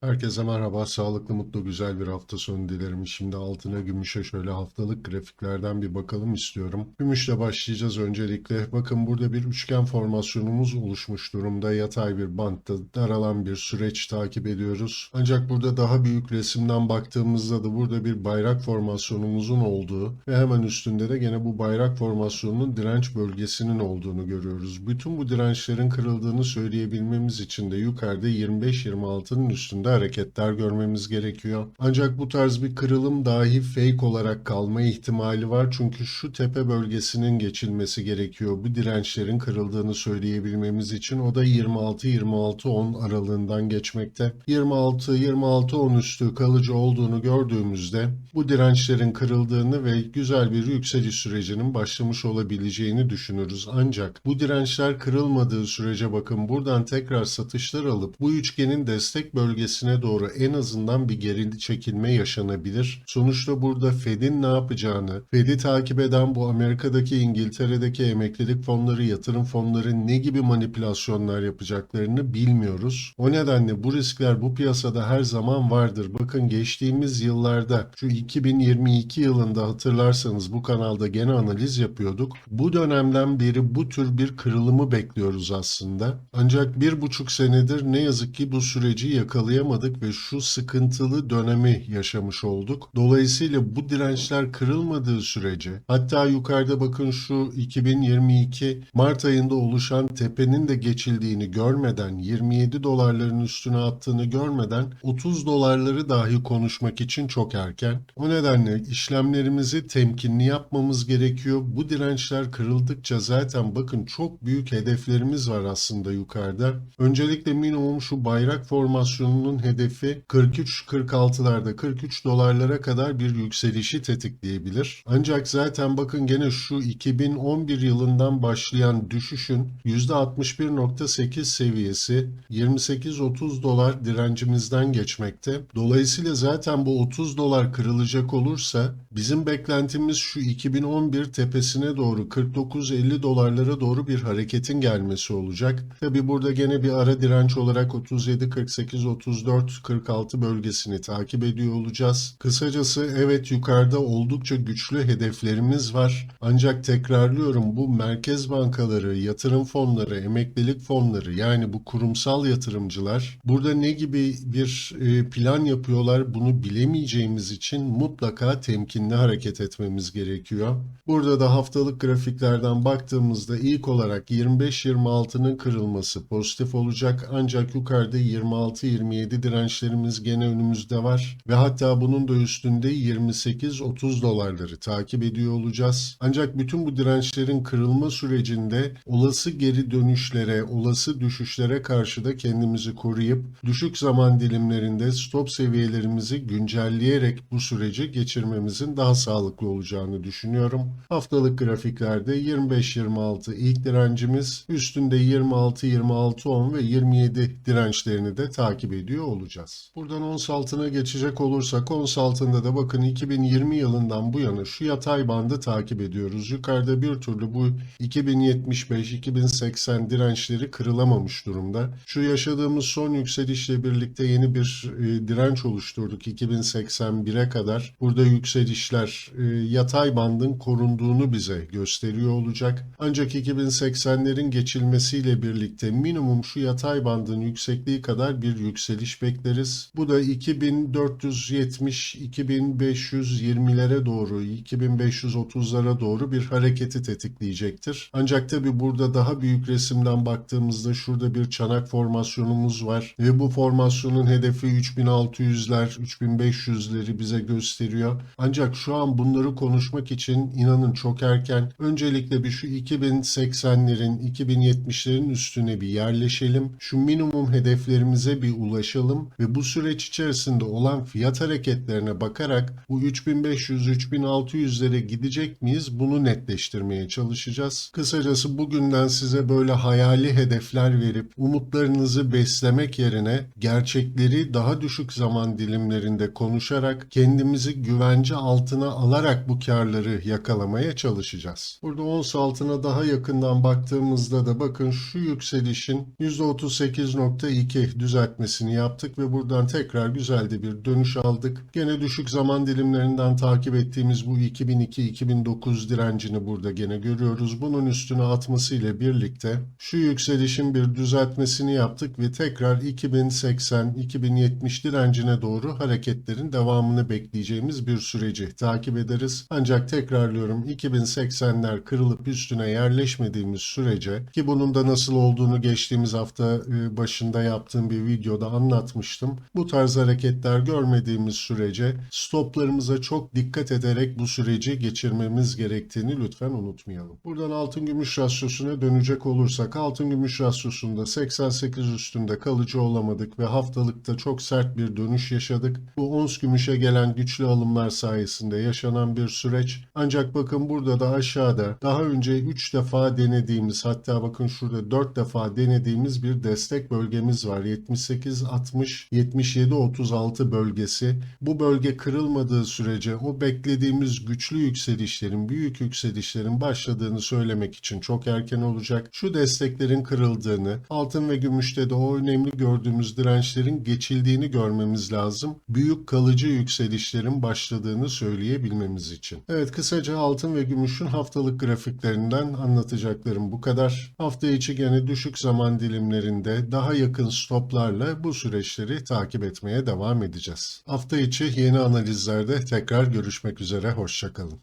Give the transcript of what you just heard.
Herkese merhaba, sağlıklı, mutlu, güzel bir hafta sonu dilerim. Şimdi altına, gümüşe şöyle haftalık grafiklerden bir bakalım istiyorum. Gümüşle başlayacağız öncelikle. Bakın burada bir üçgen formasyonumuz oluşmuş durumda. Yatay bir bantta daralan bir süreç takip ediyoruz. Ancak burada daha büyük resimden baktığımızda da burada bir bayrak formasyonumuzun olduğu ve hemen üstünde de gene bu bayrak formasyonunun direnç bölgesinin olduğunu görüyoruz. Bütün bu dirençlerin kırıldığını söyleyebilmemiz için de yukarıda 25-26'nın üstünde hareketler görmemiz gerekiyor. Ancak bu tarz bir kırılım dahi fake olarak kalma ihtimali var. Çünkü şu tepe bölgesinin geçilmesi gerekiyor. Bu dirençlerin kırıldığını söyleyebilmemiz için o da 26-26-10 aralığından geçmekte. 26-26-10 üstü kalıcı olduğunu gördüğümüzde bu dirençlerin kırıldığını ve güzel bir yükseliş sürecinin başlamış olabileceğini düşünürüz. Ancak bu dirençler kırılmadığı sürece bakın buradan tekrar satışlar alıp bu üçgenin destek bölgesine doğru en azından bir geri çekilme yaşanabilir. Sonuçta burada Fed'in ne yapacağını, Fed'i takip eden bu Amerika'daki, İngiltere'deki emeklilik fonları, yatırım fonları ne gibi manipülasyonlar yapacaklarını bilmiyoruz. O nedenle bu riskler bu piyasada her zaman vardır. Bakın geçtiğimiz yıllarda şu 2022 yılında hatırlarsanız bu kanalda gene analiz yapıyorduk. Bu dönemden beri bu tür bir kırılımı bekliyoruz aslında. Ancak bir buçuk senedir ne yazık ki bu süreci yakalayamadık ve şu sıkıntılı dönemi yaşamış olduk. Dolayısıyla bu dirençler kırılmadığı sürece hatta yukarıda bakın şu 2022 Mart ayında oluşan tepenin de geçildiğini görmeden 27 dolarların üstüne attığını görmeden 30 dolarları dahi konuşmak için çok erken. O nedenle işlemlerimizi temkinli yapmamız gerekiyor. Bu dirençler kırıldıkça zaten bakın çok büyük hedeflerimiz var aslında yukarıda. Öncelikle minimum şu bayrak formasyonunun hedefi 43-46'larda 43 dolarlara kadar bir yükselişi tetikleyebilir. Ancak zaten bakın gene şu 2011 yılından başlayan düşüşün %61.8 seviyesi 28-30 dolar direncimizden geçmekte. Dolayısıyla zaten bu 30 dolar kırılacak olursa bizim beklentimiz şu 2011 tepesine doğru 49-50 dolarlara doğru bir hareketin gelmesi olacak. Tabi burada gene bir ara direnç olarak 37, 48, 34, 46 bölgesini takip ediyor olacağız. Kısacası evet yukarıda oldukça güçlü hedeflerimiz var. Ancak tekrarlıyorum bu merkez bankaları, yatırım fonları, emeklilik fonları yani bu kurumsal yatırımcılar burada ne gibi bir e, plan yapıyorlar bunu bilemeyeceğimiz için mutlaka temkinli hareket etmemiz gerekiyor. Burada da haftalık grafiklerden baktığımızda ilk olarak 25-26'nın kırılması pozitif olacak ancak yukarıda 26-27 dirençlerimiz gene önümüzde var ve hatta bunun da üstünde 28-30 dolarları takip ediyor olacağız. Ancak bütün bu dirençlerin kırılma sürecinde olası geri dönüşlere, olası düşüşlere karşı da kendimizi koruyup düşük zaman dilimlerinde stop seviyelerimizi güncelleyerek bu süreci geçirmemizin daha sağlıklı olacağını düşünüyorum. Haftalık grafiklerde 25-26 ilk direncimiz, üstünde 26-26-10 ve 27 dirençlerini de takip ediyor olacağız. Buradan ons altına geçecek olursak ons altında da bakın 2020 yılından bu yana şu yatay bandı takip ediyoruz. Yukarıda bir türlü bu 2075-2080 dirençleri kırılamamış durumda. Şu yaşadığımız son yükselişle birlikte yeni bir e, direnç oluşturduk 2081'e kadar. Burada yükselişler e, yatay bandın korunduğunu bize gösteriyor olacak. Ancak 2080'lerin geçilmesiyle birlikte minimum şu yatay bandın yüksekliği kadar bir yükseliş bekleriz. Bu da 2470-2520'lere doğru, 2530'lara doğru bir hareketi tetikleyecektir. Ancak tabi burada daha büyük resimden baktığımızda şurada bir çanak formasyonumuz var ve bu formasyonun hedefi 3600'ler, 3500'leri bize gösteriyor. Ancak şu an bunları konuşmak için inanın çok erken. Öncelikle bir şu 2080'lerin, 2070'lerin üstüne bir yerleşelim. Şu minimum hedeflerimize bir ulaşalım ve bu süreç içerisinde olan fiyat hareketlerine bakarak bu 3500-3600'lere gidecek miyiz bunu netleştirmeye çalışacağız. Kısacası bugünden size böyle hayali hedefler verip umutlarınızı beslemek yerine gerçekleri daha düşük zaman dilimlerinde konuşarak kendimizi güvence altına alarak bu karları yakalamaya çalışacağız. Burada ons altına daha yakından baktığımızda da bakın şu yükselişin %38.2 düzeltmesini yaptık yaptık ve buradan tekrar güzel de bir dönüş aldık. Gene düşük zaman dilimlerinden takip ettiğimiz bu 2002-2009 direncini burada gene görüyoruz. Bunun üstüne atması ile birlikte şu yükselişin bir düzeltmesini yaptık ve tekrar 2080-2070 direncine doğru hareketlerin devamını bekleyeceğimiz bir süreci takip ederiz. Ancak tekrarlıyorum 2080'ler kırılıp üstüne yerleşmediğimiz sürece ki bunun da nasıl olduğunu geçtiğimiz hafta e, başında yaptığım bir videoda anlatmıştım. Bu tarz hareketler görmediğimiz sürece stoplarımıza çok dikkat ederek bu süreci geçirmemiz gerektiğini lütfen unutmayalım. Buradan altın gümüş rasyosuna dönecek olursak altın gümüş rasyosunda 88 üstünde kalıcı olamadık ve haftalıkta çok sert bir dönüş yaşadık. Bu ons gümüşe gelen güçlü alımlar sayesinde yaşanan bir süreç. Ancak bakın burada da aşağıda daha önce 3 defa denediğimiz hatta bakın şurada 4 defa denediğimiz bir destek bölgemiz var. 78 60 77 36 bölgesi. Bu bölge kırılmadığı sürece o beklediğimiz güçlü yükselişlerin, büyük yükselişlerin başladığını söylemek için çok erken olacak. Şu desteklerin kırıldığını, altın ve gümüşte de o önemli gördüğümüz dirençlerin geçildiğini görmemiz lazım. Büyük kalıcı yükselişlerin başladığını söyleyebilmemiz için. Evet kısaca altın ve gümüşün haftalık grafiklerinden anlatacaklarım bu kadar. Hafta içi gene düşük zaman dilimlerinde daha yakın stoplarla bu süreçleri takip etmeye devam edeceğiz. Hafta içi yeni analizlerde tekrar görüşmek üzere. Hoşçakalın.